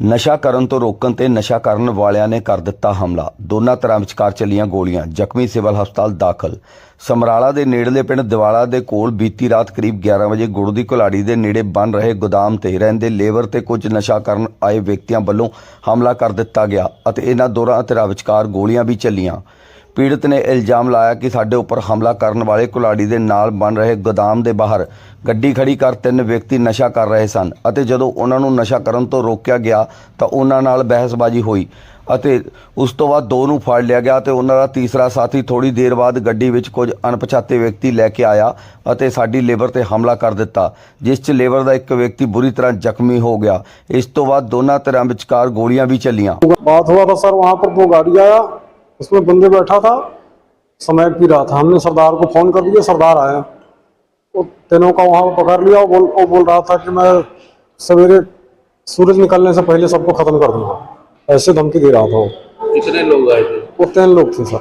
ਨਸ਼ਾ ਕਰਨ ਤੋਂ ਰੋਕਣ ਤੇ ਨਸ਼ਾ ਕਰਨ ਵਾਲਿਆਂ ਨੇ ਕਰ ਦਿੱਤਾ ਹਮਲਾ। ਦੋਨਾਂ ਤਰ੍ਹਾਂ ਵਿਚਕਾਰ ਚੱਲੀਆਂ ਗੋਲੀਆਂ। ਜ਼ਖਮੀ ਸਿਵਲ ਹਸਪਤਾਲ ਦਾਖਲ। ਸਮਰਾਲਾ ਦੇ ਨੇੜਲੇ ਪਿੰਡ ਦਿਵਾਲਾ ਦੇ ਕੋਲ ਬੀਤੀ ਰਾਤ ਕਰੀਬ 11 ਵਜੇ ਗੁੜ ਦੀ ਕੁਲਾੜੀ ਦੇ ਨੇੜੇ ਬਣ ਰਹੇ ਗੋਦਾਮ ਤੇ ਰਹਿੰਦੇ ਲੇਬਰ ਤੇ ਕੁਝ ਨਸ਼ਾ ਕਰਨ ਆਏ ਵਿਅਕਤੀਆਂ ਵੱਲੋਂ ਹਮਲਾ ਕਰ ਦਿੱਤਾ ਗਿਆ ਅਤੇ ਇਹਨਾਂ ਦੋਹਾਂ ਧਿਰਾਂ ਵਿਚਕਾਰ ਗੋਲੀਆਂ ਵੀ ਚੱਲੀਆਂ। ਪੀੜਤ ਨੇ ਇਲਜ਼ਾਮ ਲਾਇਆ ਕਿ ਸਾਡੇ ਉੱਪਰ ਹਮਲਾ ਕਰਨ ਵਾਲੇ ਕੁਲਾੜੀ ਦੇ ਨਾਲ ਬਣ ਰਹੇ ਗੋਦਾਮ ਦੇ ਬਾਹਰ ਗੱਡੀ ਖੜੀ ਕਰ ਤਿੰਨ ਵਿਅਕਤੀ ਨਸ਼ਾ ਕਰ ਰਹੇ ਸਨ ਅਤੇ ਜਦੋਂ ਉਹਨਾਂ ਨੂੰ ਨਸ਼ਾ ਕਰਨ ਤੋਂ ਰੋਕਿਆ ਗਿਆ ਤਾਂ ਉਹਨਾਂ ਨਾਲ ਬਹਿਸਬਾਜ਼ੀ ਹੋਈ ਅਤੇ ਉਸ ਤੋਂ ਬਾਅਦ ਦੋ ਨੂੰ ਫੜ ਲਿਆ ਗਿਆ ਤੇ ਉਹਨਾਂ ਦਾ ਤੀਸਰਾ ਸਾਥੀ ਥੋੜੀ ਦੇਰ ਬਾਅਦ ਗੱਡੀ ਵਿੱਚ ਕੁਝ ਅਣਪਛਾਤੇ ਵਿਅਕਤੀ ਲੈ ਕੇ ਆਇਆ ਅਤੇ ਸਾਡੀ ਲੇਬਰ ਤੇ ਹਮਲਾ ਕਰ ਦਿੱਤਾ, ਜਿਸ 'ਚ ਲੇਬਰ ਦਾ ਇੱਕ ਵਿਅਕਤੀ ਬੁਰੀ ਤਰ੍ਹਾਂ ਜ਼ਖਮੀ ਹੋ ਗਿਆ। ਇਸ ਤੋਂ ਬਾਅਦ ਦੋਨਾਂ ਤਰ੍ਹਾਂ ਵਿਚਕਾਰ ਗੋਲੀਆਂ ਵੀ ਚੱਲੀਆਂ। ਬਾਤ ਹੋਆ ਤਾਂ ਸਰ, ਵਹਾਂ ਪਰ ਤੋਂ ਗਾੜੀ ਆਇਆ। उसमें बंदे बैठा था समय पी रहा था। हमने सरदार को फ़ोन कर दिया सरदार आया। वो तीनों का वहाँ पकड़ लिया वो बोल वो बोल रहा था कि मैं सवेरे सूरज निकलने से पहले सबको खत्म कर दूँगा। ऐसे धमकी दे रहा था वो। कितने लोग आए थे? वो तीन लोग थे सर।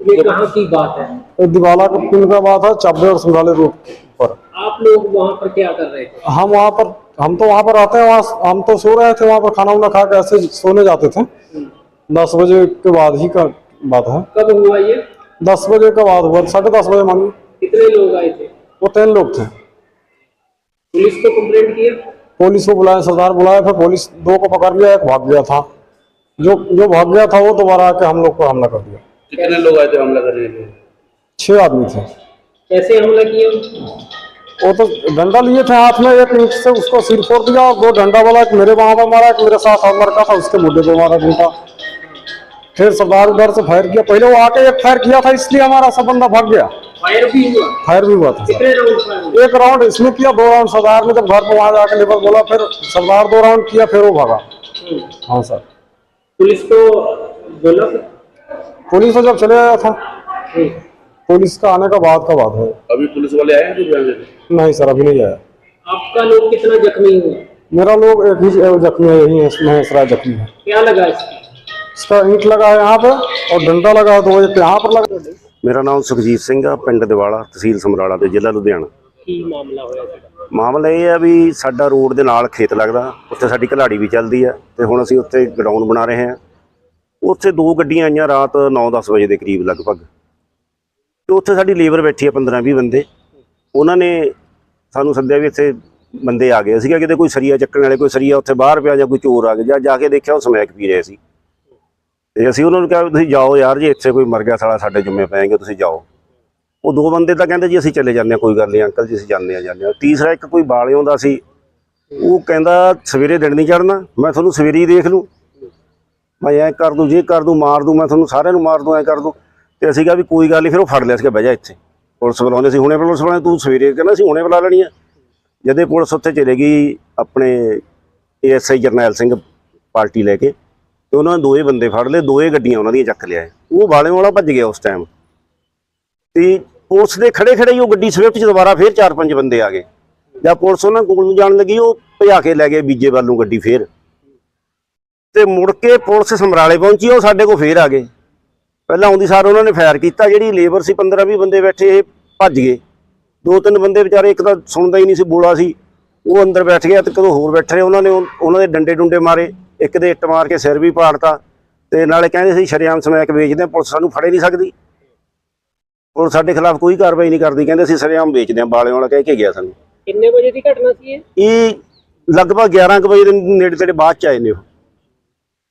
ये कहाँ की बात है? दिवाला का पिन का बात है चाबे और संगाले रोड पर। आप लोग वहाँ पर क्या कर रहे थे? हम वहाँ पर हम तो वहाँ पर आते हैं वहाँ हम तो सो रहे थे वहाँ पर खाना वाना खा के ऐसे सोने जाते थे। दस बजे के बाद ही का बात है। कब हुआ ये? दस बजे के बाद हुआ साढ़े दस बजे मानिए कितने लोग आए थे? वो तीन लोग थे। पुलिस को कंप्लेंट किया? पुलिस को बुलाया सरदार बुलाया फिर पुलिस दो को पकड़ लिया एक भाग गया था। जो जो भाग गया था वो दोबारा आके हम लोग को हमला कर दिया। कितने लोग आए थे हमला करने के लिए? छह आदमी थे। कैसे हमला किया? वो तो डंडा लिए थे हाथ में एक ईंट से उसको सिर फोड़ दिया और दो डंडा वाला एक मेरे वहाँ पर मारा एक मेरे साथ लड़का था उसके मुद्दे पे मारा डंडा फिर सरदार उधर से फायर किया। पहले वो आके एक फायर किया था इसलिए हमारा सब बंदा भाग गया। फायर भी हुआ? फायर भी हुआ था। एक राउंड इसने किया दो राउंड सरदार ने जब घर पर वहाँ जाके लेबर बोला फिर सरदार दो राउंड किया फिर वो भागा। हम्म। हाँ सर। पुलिस को बोला पुलिस तो जब चले आया था। हम्म। पुलिस का आने का बाद का बात है। अभी पुलिस वाले आए हैं? नहीं सर अभी नहीं आया। आपका लोग कितना जख्मी हुआ? मेरा लोग एक ही जख्मी है यही है महेशरा जख्मी है। क्या लगा इसकी इसका ईंट लगा है यहाँ पे और डंडा लगा है दो एक यहाँ पर लगा ਮੇਰਾ ਨਾਮ ਸੁਖਜੀਤ ਸਿੰਘ ਆ ਪਿੰਡ ਦਿਵਾਲਾ ਤਹਿਸੀਲ ਸਮਰਾਲਾ ਤੇ ਜ਼ਿਲ੍ਹਾ ਲੁਧਿਆਣਾ ਕੀ ਮਾਮਲਾ ਹੋਇਆ ਸੀਗਾ ਮਾਮਲਾ ਇਹ ਆ ਵੀ ਸਾਡਾ ਰੋਡ ਦੇ ਨਾਲ ਖੇਤ ਲੱਗਦਾ ਉੱਥੇ ਸਾਡੀ ਘਲਾੜੀ ਵੀ ਚੱਲਦੀ ਆ ਤੇ ਹੁਣ ਅਸੀਂ ਉੱਥੇ ਗਰਾਊਂਡ ਬਣਾ ਰਹੇ ਹਾਂ ਉੱਥੇ ਦੋ ਗੱਡੀਆਂ ਆਈਆਂ ਰਾਤ 9-10 ਵਜੇ ਦੇ ਕਰੀਬ ਲਗਭਗ ਤੇ ਉੱਥੇ ਸਾਡੀ ਲੇਬਰ ਬੈਠੀ ਆ 15-20 ਬੰਦੇ ਉਹਨਾਂ ਨੇ ਸਾਨੂੰ ਸੱਦਿਆ ਵੀ ਇੱਥੇ ਬੰਦੇ ਆ ਗਏ ਸੀਗਾ ਕਿਤੇ ਕੋਈ ਸਰੀਆ ਚੱਕਣ ਵਾਲੇ ਕੋਈ ਸਰੀਆ ਉੱਥੇ ਬਾਹਰ ਪਿਆ ਜਾਂ ਕੋਈ ਚੋਰ ਆ ਗਿਆ ਜਾਂ ਜਾ ਕੇ ਦੇਖਿਆ ਉਹ ਸਮੈਕ ਪੀ ਰਹੇ ਸੀ ਤੇ ਅਸੀਂ ਉਹਨਾਂ ਨੂੰ ਕਿਹਾ ਵੀ ਤੁਸੀਂ ਜਾਓ ਯਾਰ ਜੇ, ਇੱਥੇ ਕੋਈ ਮਰ ਗਿਆ ਸਾਲਾ, ਸਾਡੇ ਜੁੰਮੇ ਪੈਣਗੇ ਤੁਸੀਂ ਜਾਓ। ਉਹ ਦੋ ਬੰਦੇ ਤਾਂ ਕਹਿੰਦੇ ਜੀ, ਅਸੀਂ ਚਲੇ ਜਾਂਦੇ ਹਾਂ, ਕੋਈ ਗੱਲ ਨਹੀਂ, ਅੰਕਲ ਜੀ, ਅਸੀਂ ਜਾਂਦੇ ਆ ਜਾਂਦੇ ਆ ਤੀਸਰਾ ਇੱਕ ਕੋਈ ਬਾਲਿਓਂ ਦਾ ਸੀ, ਉਹ ਕਹਿੰਦਾ ਸਵੇਰੇ ਦਿਨ ਨਹੀਂ ਚੜਨਾ ਮੈਂ ਤੁਹਾਨੂੰ ਸਵੇਰੇ ਹੀ ਦੇਖ ਲੂੰ। ਮੈਂ ਐ ਕਰ ਦੂੰ, ਜੇ ਕਰ ਦੂੰ, ਮਾਰ ਦੂੰ, ਮੈਂ ਤੁਹਾਨੂੰ ਸਾਰਿਆਂ ਨੂੰ ਮਾਰ ਦੂੰ, ਐ ਕਰ ਦੂੰ। ਤੇ ਅਸੀਂ ਕਿਹਾ ਵੀ ਕੋਈ ਗੱਲ ਨਹੀਂ, ਫਿਰ ਉਹ ਫੜ ਲਿਆ ਸੀਗਾ ਬਹਿ ਜਾ ਇੱਥੇ। ਪੁਲਿਸ ਬੁਲਾਉਂਦੇ ਸੀ, ਹੁਣੇ ਪੁਲਿਸ ਬੁਲਾਉਂਦੇ, ਤੂੰ ਸਵੇਰੇ ਕਹਿੰਦਾ ਸੀ, ਹੁਣੇ ਬੁਲਾ ਲੈਣੀ ਆ। ਜਦੇ ਪੁਲਿਸ ਉੱਥੇ ਚਲੇ ਗਈ, ਆਪਣੇ ਏਐਸਆਈ ਜਰਨੈਲ ਸਿੰਘ ਪਾਰਟੀ ਲੈ ਕੇ ਤੇ ਉਹਨਾਂ ਨੇ ਦੋਏ ਬੰਦੇ ਫੜ ਲਏ, ਦੋਏ ਗੱਡੀਆਂ ਉਹਨਾਂ ਦੀਆਂ ਚੱਕ ਲਿਆ ਉਹ ਬਾਲਿਓਂ ਵਾਲਾ ਭੱਜ ਗਿਆ ਉਸ ਟਾਈਮ ਤੇ ਪੁਲਿਸ ਦੇ ਖੜੇ ਖੜੇ ਹੀ ਉਹ ਗੱਡੀ ਸਵਿਫਟ ਚ ਦੁਬਾਰਾ ਫੇਰ ਚਾਰ ਪੰਜ ਬੰਦੇ ਆ ਗਏ। ਜਦ ਪੁਲਿਸ ਉਹਨਾਂ ਕੋਲ ਨੂੰ ਜਾਣ ਲੱਗੀ, ਉਹ ਭਜਾ ਕੇ ਲੈ ਗਏ ਬੀਜੇ ਵੱਲ ਨੂੰ ਗੱਡੀ ਫੇਰ। ਤੇ ਮੁੜ ਕੇ ਪੁਲਿਸ ਸਮਰਾਲੇ ਪਹੁੰਚੀ, ਉਹ ਸਾਡੇ ਕੋਲ ਫੇਰ ਆ ਗਏ। ਪਹਿਲਾਂ ਆਉਂਦੀ ਸਾਰ ਉਹਨਾਂ ਨੇ ਫਾਇਰ ਕੀਤਾ, ਜਿਹੜੀ ਲੇਬਰ ਸੀ 15 20 ਬੰਦੇ ਬੈਠੇ, ਇਹ ਭੱਜ ਗਏ। ਦੋ ਤਿੰਨ ਬੰਦੇ ਵਿਚਾਰੇ, ਇੱਕ ਤਾਂ ਸੁਣਦਾ ਹੀ ਨਹੀਂ ਸੀ, ਬੋਲਾ ਸੀ। ਉਹ ਅੰਦਰ ਬੈਠ ਗਿਆ ਤੇ ਕਦੋਂ ਹੋਰ ਬੈਠੇ ਉਹਨਾਂ ਨੇ ਉਹਨਾਂ ਦੇ ਡੰਡੇ ਡੁੰਡੇ ਮਾਰੇ। ਇੱਕ ਦੇ ਇੱਟ ਮਾਰ ਕੇ ਸਿਰ ਵੀ ਪਾੜਤਾ ਤੇ ਨਾਲੇ ਕਹਿੰਦੇ ਸੀ ਸ਼ਰਿਆਮ ਸਮੈਕ ਵੇਚਦੇ ਆ ਪੁਲਿਸ ਸਾਨੂੰ ਫੜੇ ਨਹੀਂ ਸਕਦੀ। ਪੁਲਿਸ ਸਾਡੇ ਖਿਲਾਫ ਕੋਈ ਕਾਰਵਾਈ ਨਹੀਂ ਕਰਦੀ ਕਹਿੰਦੇ ਅਸੀਂ ਸ਼ਰਿਆਮ ਵੇਚਦੇ ਆ ਬਾਲਿਆਂ ਵਾਲਾ ਕਹਿ ਕੇ ਗਿਆ ਸਾਨੂੰ। ਕਿੰਨੇ ਵਜੇ ਦੀ ਘਟਨਾ ਸੀ ਇਹ? ਇਹ ਲਗਭਗ 11 ਵਜੇ ਦੇ ਨੇੜੇ ਤੇੜੇ ਬਾਅਦ ਚ ਆਏ ਨੇ ਉਹ।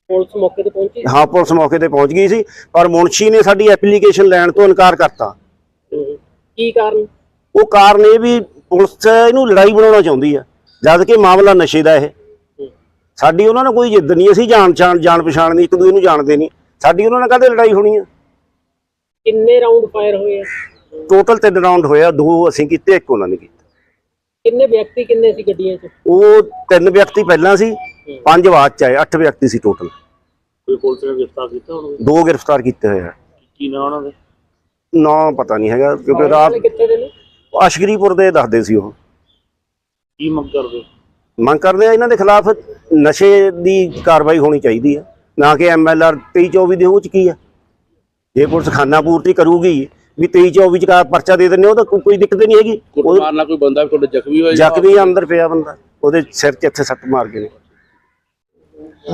ਪੁਲਿਸ ਮੌਕੇ ਤੇ ਪਹੁੰਚੀ? ਹਾਂ ਪੁਲਿਸ ਮੌਕੇ ਤੇ ਪਹੁੰਚ ਗਈ ਸੀ ਪਰ ਮੁਨਸ਼ੀ ਨੇ ਸਾਡੀ ਐਪਲੀਕੇਸ਼ਨ ਲੈਣ ਤੋਂ ਇਨਕਾਰ ਕਰਤਾ। ਕੀ ਕਾਰਨ? ਉਹ ਕਾਰਨ ਇਹ ਵੀ ਪੁਲਿਸ ਇਹਨੂੰ ਲੜਾਈ ਬਣਾਉਣਾ ਚਾਹੁੰਦੀ ਆ ਜਦ ਕਿ ਮਾਮਲਾ ਨਸ਼ੇ ਦਾ ਇਹ। ਸਾਡੀ ਉਹਨਾਂ ਨਾਲ ਕੋਈ ਜਿੱਦ ਨਹੀਂ ਅਸੀਂ ਜਾਣ ਜਾਣ ਜਾਣ ਪਛਾਣ ਨਹੀਂ ਇੱਕ ਦੂਜੇ ਨੂੰ ਜਾਣਦੇ ਨਹੀਂ। ਸਾਡੀ ਉਹਨਾਂ ਨਾਲ ਕਦੇ ਲੜਾਈ ਹੋਣੀ ਆ? ਕਿੰਨੇ ਰਾਉਂਡ ਫਾਇਰ ਹੋਏ ਆ? ਟੋਟਲ ਤਿੰਨ ਰਾਉਂਡ ਹੋਇਆ ਦੋ ਅਸੀਂ ਕੀਤੇ ਇੱਕ ਉਹਨਾਂ ਨੇ ਕੀਤਾ। ਕਿੰਨੇ ਵਿਅਕਤੀ ਕਿੰਨੇ ਸੀ ਗੱਡੀਆਂ 'ਚ? ਉਹ ਤਿੰਨ ਵਿਅਕਤੀ ਪਹਿਲਾਂ ਸੀ ਪੰਜ ਬਾਅਦ 'ਚ ਆਏ ਅੱਠ ਵਿਅਕਤੀ ਸੀ ਟੋਟਲ ਕੋਈ ਪੁਲਿਸ ਨੇ ਗ੍ਰਿਫਤਾਰ ਕੀਤਾ ਉਹਨਾਂ ਦੋ ਗ੍ਰਿਫਤਾਰ ਕੀਤੇ ਹੋਏ ਆ। ਕੀ ਨਾਂ ਉਹਨਾਂ ਦੇ? ਨਾਂ ਪਤਾ ਨਹੀਂ ਹੈਗਾ ਕਿਉਂਕਿ ਰਾਤ ਕਿੱਥੇ ਦੇ ਨੇ? ਅਸ਼ਗਰੀਪੁਰ ਦੇ ਦੱਸਦੇ ਸੀ ਉਹ। ਕੀ ਮੰਗ ਕਰਦੇ? ਮੰਗ ਕਰਦੇ ਆ ਇਹਨਾਂ ਦੇ ਖਿਲਾਫ ਨਸ਼ੇ ਦੀ ਕਾਰਵਾਈ ਹੋਣੀ ਚਾਹੀਦੀ ਹੈ ਨਾ ਕਿ ਐਮਐਲਆਰ 23 24 ਦੇ ਉਹ ਚ ਕੀ ਹੈ ਜੇ ਪੁਲਿਸ ਖਾਨਾ ਪੂਰਤੀ ਕਰੂਗੀ ਵੀ 23 24 ਚ ਕਾ ਪਰਚਾ ਦੇ ਦਿੰਦੇ ਉਹ ਤਾਂ ਕੋਈ- ਕੋਈ ਦਿੱਕਤ ਨਹੀਂ ਹੈਗੀ। ਕੁੱਟ ਮਾਰਨਾ ਕੋਈ ਬੰਦਾ ਵੀ ਤੁਹਾਡੇ ਜ਼ਖਮੀ ਹੋਇਆ ਜ਼ਖਮੀ ਅੰਦਰ ਪਿਆ ਬੰਦਾ। ਉਹਦੇ ਸਿਰ 'ਚ ਇੱਥੇ ਸੱਟ ਮਾਰ ਗਏ ਨੇ।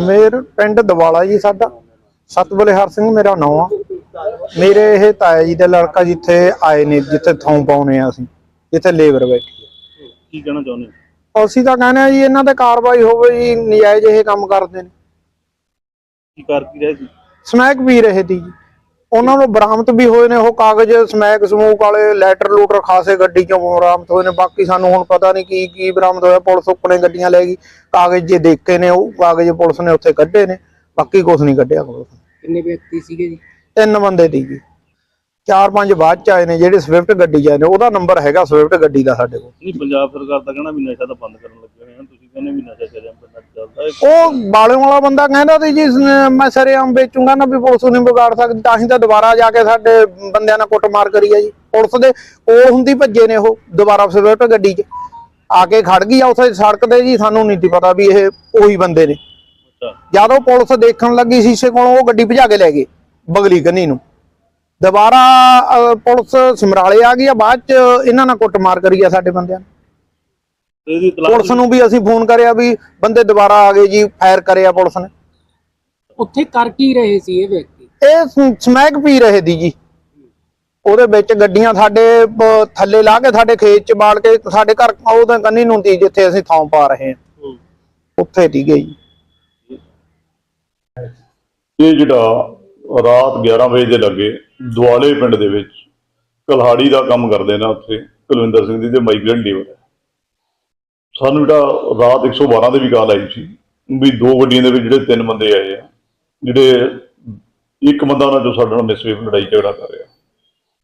ਮੇਰ ਪਿੰਡ ਦਿਵਾਲਾ ਜੀ ਸਾਡਾ। ਸਤਬਲੇਹਰ ਸਿੰਘ ਮੇਰਾ ਨਾਮ ਆ। ਮੇਰੇ ਇਹ ਤਾਇਆ ਜੀ ਦਾ ਲੜਕਾ ਜਿੱਥੇ ਆਏ ਨੇ ਜਿੱਥੇ ਥੋਂ ਪਾਉਨੇ ਆ ਅਸੀਂ ਜਿੱਥੇ ਲੇਬਰ ਬੈਠੀ ਆ। ਕੀ ਕਹਿਣਾ ਚਾਹੁੰਦੇ ਹੋ? ਅਸੀਂ ਤਾਂ ਕਹਿੰਦੇ ਆ ਜੀ ਇਹਨਾਂ ਤੇ ਕਾਰਵਾਈ ਹੋਵੇ ਜੀ ਨਜਾਇਜ਼ ਇਹ ਕੰਮ ਕਰਦੇ ਨੇ। ਕੀ ਕਰ ਕੀ ਰਹੇ ਸੀ? ਸਮੈਕ ਪੀ ਰਹੇ ਸੀ ਜੀ। ਉਹਨਾਂ ਨੂੰ ਬਰਾਮਦ ਵੀ ਹੋਏ ਨੇ ਉਹ ਕਾਗਜ਼ ਸਮੈਕ ਸਮੂਕ ਵਾਲੇ ਲੈਟਰ ਲੂਟਰ ਖਾਸੇ ਗੱਡੀ ਚੋਂ ਬਰਾਮਦ ਹੋਏ ਨੇ। ਬਾਕੀ ਸਾਨੂੰ ਹੁਣ ਪਤਾ ਨਹੀਂ ਕੀ ਕੀ ਬਰਾਮਦ ਹੋਇਆ। ਪੁਲਿਸ ਉੱਪਰੇ ਗੱਡੀਆਂ ਲੈ ਗਈ। ਕਾਗਜ਼ ਜੇ ਦੇਖੇ ਨੇ ਉਹ ਕਾਗਜ਼ ਪੁਲਿਸ ਨੇ ਉੱਥੇ ਕੱਢੇ ਨੇ। ਬਾਕੀ ਕੁਝ ਨਹੀਂ ਕੱਢਿਆ ਪੁਲਿਸ ਨੇ। ਕਿੰਨੇ ਵਿਅਕਤੀ ਸੀਗੇ ਜੀ? ਤਿੰਨ ਬੰਦੇ ਦੀ ਜੀ। ਚਾਰ ਪੰਜ ਬਾਅਦ ਚ ਆਏ ਨੇ ਜਿਹੜੇ ਸਵਿਫਟ ਗੱਡੀ ਨੇ ਉਹਦਾ ਨੰਬਰ ਹੈਗਾ ਸਵਿਫਟ ਗੱਡੀ ਦਾ ਸਾਡੇ ਕੋਲ। ਨਹੀਂ ਪੰਜਾਬ ਸਰਕਾਰ ਤਾਂ ਕਹਿਣਾ ਵੀ ਨਸ਼ਾ ਤਾਂ ਬੰਦ ਕਰਨ ਲੱਗੇ ਹੋਏ ਆ। ਤੁਸੀਂ ਕਹਿੰਦੇ ਵੀ ਨਸ਼ਾ ਸ਼ਰਿਆਮ ਪਿੰਡਾਂ 'ਚ ਚੱਲਦਾ ਇਹ ਉਹ ਬਾਲੇ ਵਾਲਾ ਬੰਦਾ ਕਹਿੰਦਾ ਸੀ ਜੀ ਸ- ਮੈਂ ਸਰੇਆਮ ਵੇਚੂੰਗਾ ਨਾ ਵੀ ਪੁਲਿਸ ਨਹੀਂ ਵਿਗਾੜ ਸਕਦੀ ਤਾਂ ਹੀ ਤਾਂ ਦੁਬਾਰਾ ਜਾ ਕੇ ਸਾਡੇ ਬੰਦਿਆਂ ਨਾਲ ਕੁੱਟਮਾਰ ਕਰੀ ਆ ਜੀ। ਪੁਲਿਸ ਦੇ ਕੋਲ ਹੁੰਦੀ ਭੱਜੇ ਨੇ ਉਹ ਦੁਬਾਰਾ ਸਵਿਫਟ ਗੱਡੀ 'ਚ। ਆ ਕੇ ਖੜ ਗਈ ਆ ਉੱਥੇ ਸੜਕ ਤੇ ਜੀ ਸਾਨੂੰ ਨਹੀਂ ਸੀ ਪਤਾ ਵੀ ਇਹ ਉਹੀ ਬੰਦੇ ਨੇ। ਅੱਛਾ। ਜਦੋਂ ਪੁਲਿਸ ਦੇਖਣ ਲੱਗੀ ਸ਼ੀਸ਼ੇ ਕੋਲੋਂ ਉਹ ਗੱਡੀ ਭਜਾ ਕੇ ਲੈ ਗਏ ਬਗਲੀ ਕੰਨੀ ਨੂੰ। ਦੁਬਾਰਾ ਪੁਲਿਸ ਸਮਰਾਲੇ ਆ ਗਈ ਆ ਬਾਅਦ ਚ ਇਹਨਾਂ ਨਾਲ ਕੁੱਟਮਾਰ ਕਰੀ ਆ ਸਾਡੇ ਬੰਦਿਆਂ ਨੇ। ਇਹਦੀ ਪੁਲਿਸ ਨੂੰ ਵੀ ਅਸੀਂ ਫੋਨ ਕਰਿਆ ਵੀ ਬੰਦੇ ਦੁਬਾਰਾ ਆ ਗਏ ਜੀ ਫਾਇਰ ਕਰਿਆ ਪੁਲਿਸ ਨੇ। ਉੱਥੇ ਕਰ ਕੀ ਰਹੇ ਸੀ ਇਹ ਵਿਅਕਤੀ? ਇਹ ਸਮੈਕ ਪੀ ਰਹੇ ਦੀ ਜੀ। ਉਹਦੇ ਵਿੱਚ ਗੱਡੀਆਂ ਸਾਡੇ ਥੱਲੇ ਲਾ ਕੇ ਸਾਡੇ ਖੇਤ ਚ ਬਾੜ ਕੇ ਸਾਡੇ ਘਰ ਉਹਦੇ ਕੰਨੀ ਨੂੰ ਤੀ ਜਿੱਥੇ ਅਸੀਂ ਥਾਂ ਪਾ ਰਹੇ ਹਾਂ। ਹੂੰ। ਉੱਥੇ ਦੀ ਗਈ। ਇਹ ਜਿਹੜਾ ਰਾਤ 11 ਵਜੇ ਦੇ ਲੱਗੇ ਦੁਆਲੇ ਪਿੰਡ ਦੇ ਵਿੱਚ ਕਲਹਾੜੀ ਦਾ ਕੰਮ ਕਰਦੇ ਨੇ ਉੱਥੇ, ਕੁਲਵਿੰਦਰ ਸਿੰਘ ਦੀ ਤੇ ਮਾਈਗ੍ਰੈਂਟ ਲੇਬਰ ਹੈ ਸਾਨੂੰ ਜਿਹੜਾ ਰਾਤ 112 ਦੇ ਵੀ ਕਾਲ ਆਈ ਸੀ ਵੀ ਦੋ ਗੱਡੀਆਂ ਦੇ ਵਿੱਚ ਜਿਹੜੇ ਤਿੰਨ ਬੰਦੇ ਆਏ ਆ, ਜਿਹੜੇ ਇੱਕ ਬੰਦਾ ਉਹਨਾਂ ਜੋ ਸਾਡੇ ਨਾਲ ਮਿਸਵੇਵ ਲੜਾਈ ਝਗੜਾ ਕਰ ਰਿਹਾ।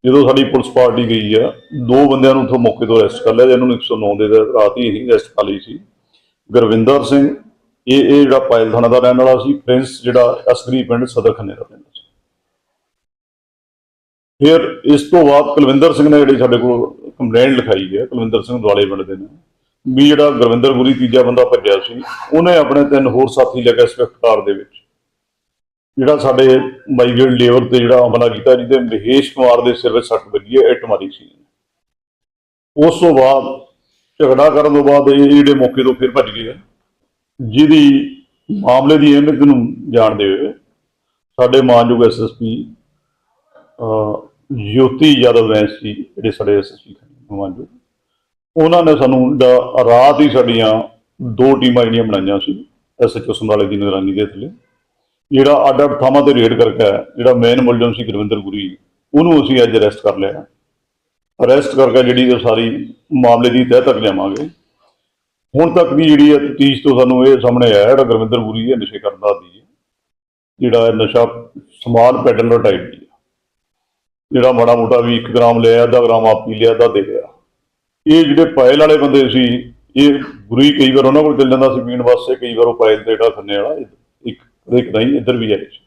ਜਦੋਂ ਸਾਡੀ ਪੁਲਿਸ ਪਾਰਟੀ ਗਈ ਆ, ਦੋ ਬੰਦਿਆਂ ਨੂੰ ਉੱਥੋਂ ਮੌਕੇ ਤੋਂ ਅਰੈਸਟ ਕਰ ਲਿਆ ਤੇ ਇਹਨਾਂ ਨੂੰ 109 ਦੇ ਰਾਤ ਹੀ ਅਸੀਂ ਅਰੈਸਟ ਕਰ ਲਈ ਸੀ। ਗੁਰਵਿੰਦਰ ਸਿੰਘ, ਇਹ ਇਹ ਜਿਹੜਾ ਪਾਇਲ ਥਾਣਾ ਦਾ ਰਹਿਣ ਵਾਲਾ ਸੀ, ਪ੍ਰਿੰਸ ਜਿਹੜਾ ਅਸਗਰੀ ਪਿੰਡ ਸਦਰ ਖੰਨੇ ਦਾ। ਰਹਿੰਦਾ ਫਿਰ ਇਸ ਤੋਂ ਬਾਅਦ ਕੁਲਵਿੰਦਰ ਸਿੰਘ ਨੇ ਜਿਹੜੀ ਸਾਡੇ ਕੋਲ ਕੰਪਲੇਂਟ ਲਿਖਾਈ ਹੈ, ਕੁਲਵਿੰਦਰ ਸਿੰਘ ਦੁਆਲੇ ਪਿੰਡ ਦੇ ਨੇ, ਵੀ ਜਿਹੜਾ ਗੁਰਵਿੰਦਰ ਗੁਰੀ ਤੀਜਾ ਬੰਦਾ ਭੱਜਿਆ ਸੀ, ਉਹਨੇ ਆਪਣੇ ਤਿੰਨ ਹੋਰ ਸਾਥੀ ਲੈ ਕੇ ਸਵਿਫਟ ਕਾਰ ਦੇ ਵਿੱਚ। ਜਿਹੜਾ ਸਾਡੇ ਮਾਈਗ੍ਰੇਟ ਲੇਬਰ ਤੇ ਜਿਹੜਾ ਹਮਲਾ ਕੀਤਾ ਜਿਹਦੇ ਮਹੇਸ਼ ਕੁਮਾਰ ਦੇ ਸਿਰ ਵਿੱਚ ਸੱਟ ਵੱਜੀ ਹੈ, ਇੱਟ ਮਾਰੀ ਸੀ ਉਸ ਤੋਂ ਬਾਅਦ ਝਗੜਾ ਕਰਨ ਤੋਂ ਬਾਅਦ ਇਹ ਜਿਹੜੇ ਮੌਕੇ ਤੋਂ ਫਿਰ ਭੱਜ ਗਏ ਆ। ਜਿਹਦੀ ਮਾਮਲੇ ਦੀ ਅਹਿਮੀਅਤ ਨੂੰ ਜਾਣਦੇ ਹੋਏ ਸਾਡੇ ਮਾਨਯੋਗ ਐਸਐਸਪੀ ਜੋਤੀ ਯਾਦਵ ਵੈਂਸ ਜੀ ਜਿਹੜੇ ਸਾਡੇ ਐਸਐਸਪੀ ਮਾਨਯੋਗ ਉਹਨਾਂ ਨੇ ਸਾਨੂੰ ਜਿਹੜਾ ਰਾਤ ਹੀ ਸਾਡੀਆਂ ਦੋ ਟੀਮਾਂ ਜਿਹੜੀਆਂ ਬਣਾਈਆਂ ਸੀ ਐਸਐਚਓ ਸਮਰਾਲੇ ਦੀ ਨਿਗਰਾਨੀ ਦੇ ਥੱਲੇ, ਜਿਹੜਾ ਅੱਡ ਅੱਡ ਥਾਵਾਂ ਤੇ ਰੇਡ ਕਰਕੇ ਜਿਹੜਾ ਮੇਨ ਮੁਲਜ਼ਮ ਸੀ ਗੁਰਵਿੰਦਰ ਗੁਰੀ, ਉਹਨੂੰ ਅਸੀਂ ਅੱਜ ਅਰੈਸਟ ਕਰ ਲਿਆ। ਅਰੈਸਟ ਕਰਕੇ ਜਿਹੜੀ ਉਹ ਸਾਰੀ ਮਾਮਲੇ ਦੀ ਤਹਿ ਤੱਕ ਲਿਆਵਾਂਗੇ। ਹੁਣ ਤੱਕ ਵੀ ਜਿਹੜੀ ਹੈ ਤਫਤੀਸ਼ ਤੋਂ ਸਾਨੂੰ ਇਹ ਸਾਹਮਣੇ ਆਇਆ, ਜਿਹੜਾ ਗੁਰਵਿੰਦਰ ਗੁਰੀ ਇਹ ਨਸ਼ੇ ਕਰਨ ਦਾ ਜਿਹੜਾ ਨਸ਼ਾ ਸਮਾਲ ਪੈਡਲਰ ਟਾਈਪ ਦੀ ਜਿਹੜਾ ਮਾੜਾ ਮੋਟਾ ਵੀ 1 ਗ੍ਰਾਮ ਲਿਆ, ਅੱਧਾ ਗ੍ਰਾਮ ਆਪ ਪੀ ਲਿਆ, ਅੱਧਾ ਦੇ ਲਿਆ। ਇਹ ਜਿਹੜੇ ਪਾਇਲ ਵਾਲੇ ਬੰਦੇ ਸੀ, ਇਹ ਗੁਰੀ ਕਈ ਵਾਰ ਉਹਨਾਂ ਕੋਲ ਚੱਲ ਜਾਂਦਾ ਸੀ ਪੀਣ ਵਾਸਤੇ, ਕਈ ਵਾਰ ਉਹ ਪਾਇਲ ਤੇ ਜਿਹੜਾ ਖੰਨੇ ਵਾਲਾ ਇੱਕ ਇੱਕ ਨਹੀਂ ਇੱਧਰ ਵੀ ਆਏ ਸੀ।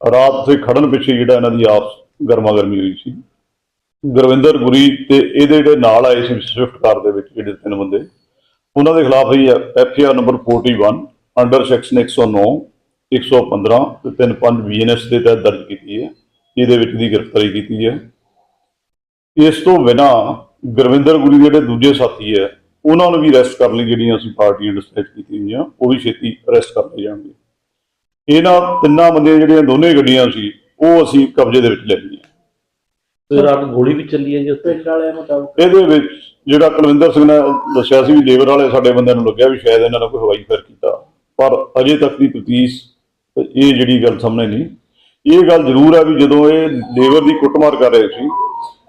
ਰਾਤ ਤੇ ਖੜਨ ਪਿੱਛੇ ਜਿਹੜਾ ਇਹਨਾਂ ਦੀ ਆਪਸ ਗਰਮਾ ਗਰਮੀ ਹੋਈ ਸੀ। ਗੁਰਵਿੰਦਰ ਗੁਰੀ ਤੇ ਇਹਦੇ ਜਿਹੜੇ ਨਾਲ ਆਏ ਸੀ ਸਵਿਫਟ ਕਾਰ ਦੇ ਵਿੱਚ, ਜਿਹੜੇ ਤਿੰਨ ਬੰਦੇ। ਉਹਨਾਂ ਦੇ ਖਿਲਾਫ ਹੀ F R number 41 under section 109 115 ਤੇ 35 ਬੀਐਨਐਸ ਦੇ ਤਹਿਤ ਦਰਜ ਕੀਤੀ ਹੈ। ਇਹਦੇ ਵਿੱਚ ਦੀ ਗ੍ਰਿਫਤਾਰੀ ਕੀਤੀ ਹੈ। ਇਸ ਤੋਂ ਬਿਨਾ ਗੁਰਵਿੰਦਰ ਗੁਰੀ ਦੇ ਜਿਹੜੇ ਦੂਜੇ ਸਾਥੀ ਹੈ ਉਹਨਾਂ ਨੂੰ ਵੀ ਅਰੈਸਟ ਕਰਨ ਲਈ ਜਿਹੜੀਆਂ ਅਸੀਂ ਪਾਰਟੀਆਂ ਡਿਸਪੈਚ ਕੀਤੀਆਂ ਹੋਈਆਂ ਉਹ ਵੀ ਛੇਤੀ ਅਰੈਸਟ ਕਰ ਲਏ ਜਾਣਗੇ। ਇਹਨਾਂ ਤਿੰਨਾਂ ਬੰਦੇ ਜਿਹੜੀਆਂ ਦੋਨੇ ਗੱਡੀਆਂ ਸੀ ਉਹ ਅਸੀਂ ਕਬਜ਼ੇ ਦੇ ਵਿੱਚ ਲੈ ਲਈਆਂ। ਤੇ ਰਾਤ ਗੋਲੀ ਵੀ ਚੱਲੀ ਹੈ ਜੀ ਪਿੰਡ ਵਾਲਿਆਂ ਮੁਤਾਬਕ ਇਹਦੇ ਵਿੱਚ ਜਿਹੜਾ ਕੁਲਵਿੰਦਰ ਸਿੰਘ ਨੇ ਦੱਸਿਆ ਸੀ ਵੀ ਲੇਬਰ ਵਾਲੇ ਸਾਡੇ ਬੰਦਿਆਂ ਨੂੰ ਲੱਗਿਆ ਵੀ ਸ਼ਾਇਦ ਇਹਨਾਂ ਨੇ ਕੋਈ ਹਵਾਈ ਫਾਇਰ ਕੀਤਾ ਪਰ ਅਜੇ ਤੱਕ ਦੀ ਤਫਤੀਸ਼ ਇਹ ਜਿਹੜੀ ਗੱਲ ਸਾਹਮਣੇ ਨਹੀਂ। ਇਹ ਗੱਲ ਜ਼ਰੂਰ ਹੈ ਵੀ ਜਦੋਂ ਇਹ ਲੇਬਰ ਦੀ ਕੁੱਟਮਾਰ ਕਰ ਰਹੇ ਸੀ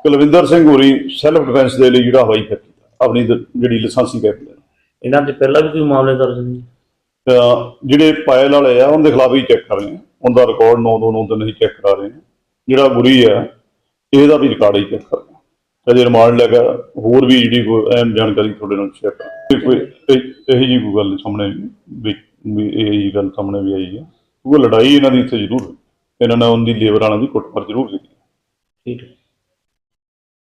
ਕੁਲਵਿੰਦਰ ਸਿੰਘ ਹੋਰੀ ਸੈਲਫ ਡਿਫੈਂਸ ਦੇ ਲਈ ਜਿਹੜਾ ਹਵਾਈ ਕੀਤਾ ਆਪਣੀ ਜਿਹੜੀ ਲਾਇਸੈਂਸੀ ਕੈਪਟਨ ਇਹਨਾਂ ਦੇ ਪਹਿਲਾਂ ਵੀ ਕੋਈ ਮਾਮਲੇ ਦਰਜ ਨਹੀਂ ਤਾਂ ਜਿਹੜੇ ਪਾਇਲ ਵਾਲੇ ਆ ਉਹਨਾਂ ਦੇ ਖਿਲਾਫ ਹੀ ਚੈੱਕ ਕਰ ਰਹੇ ਆ। ਉਹਦਾ ਰਿਕਾਰਡ 929 ਹੀ ਚੈੱਕ ਕਰਾ ਰਹੇ ਆ। ਜਿਹੜਾ ਗੁਰੀ ਹੈ ਇਹਦਾ ਵੀ ਰਿਕਾਰਡ ਹੀ ਚੈੱਕ ਕਰ ਰਹੇ ਆ। ਅਜੇ ਰਿਮਾਂਡ ਲੈ ਕੇ ਹੋਰ ਵੀ ਜਿਹੜੀ ਕੋਈ ਅਹਿਮ ਜਾਣਕਾਰੀ ਤੁਹਾਡੇ ਨਾਲ ਸ਼ੇਅਰ ਕਰਾਂ। ਕੋਈ ਇਹ- ਜੀ ਕੋਈ ਗੱਲ ਸਾਹਮਣੇ ਵੀ ਇਹ ਗੱਲ ਸਾਹਮਣੇ ਵੀ ਆਈ ਹੈ ਉਹ ਲੜਾਈ ਇਹਨਾਂ ਦੀ ਇੱਥੇ ਜ਼ਰੂਰ ਹੋਈ। ਇਹਨਾਂ ਨੇ ਉਹਦੀ ਲੇਬਰ ਵਾਲਿਆਂ ਦੀ ਕੁੱਟਮਾਰ ਜ਼ਰੂਰ ਕੀਤੀ। ਠੀਕ ਹੈ।